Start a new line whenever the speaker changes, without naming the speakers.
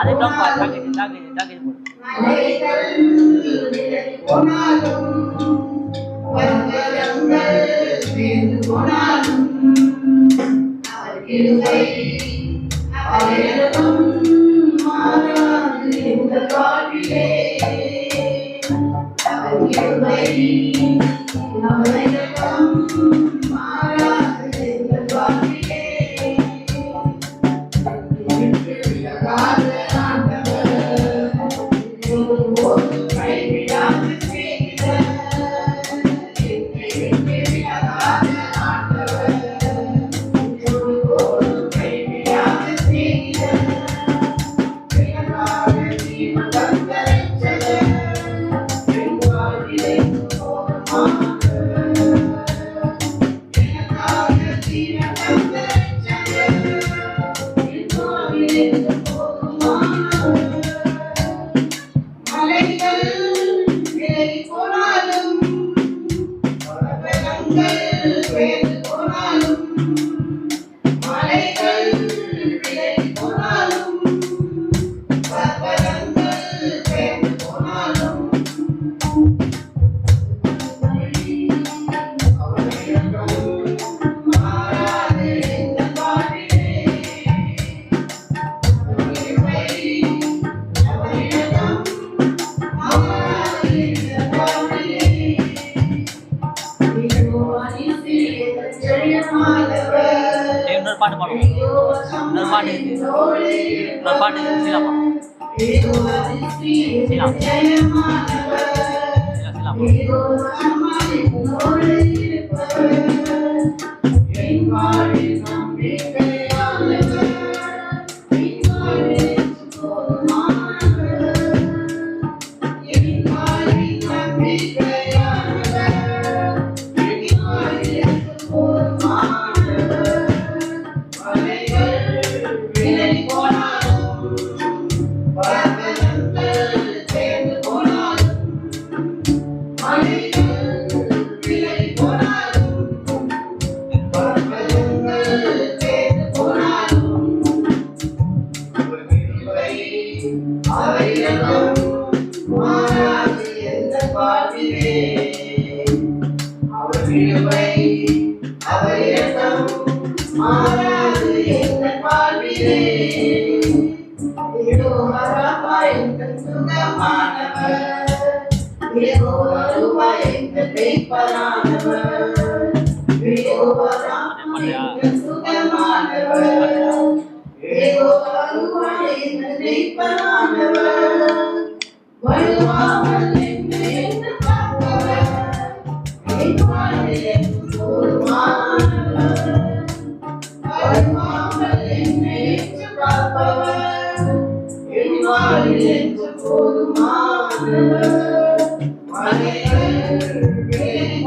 அதை தான் பா docket docket docket
Thank
you. இன்னொரு பாட்டு பாடுவோம். இன்னொரு பாட்டு. இன்னொரு பாட்டு. சீலா பாடுவோம்
யெகோவானிசே
சீலா சீலா
பாடுவோம் அவரிடம் மாறாது எந்த வாழ்விலே அவர் கிருபை அவரிடம் மாறாது எந்த வாழ்விலே யெகோவா ராபா எங்கள் சுகமானவர். யெகோவா ரூபா எங்கள் மேய்ப்பரானவர் யெகோவா ராமா எங்கள் சுகமானவர். யெகோவா ரூபா எங்கள் மேய்ப்பரானவர் வழுவாமல் போதுமானவர் வழுவாமல்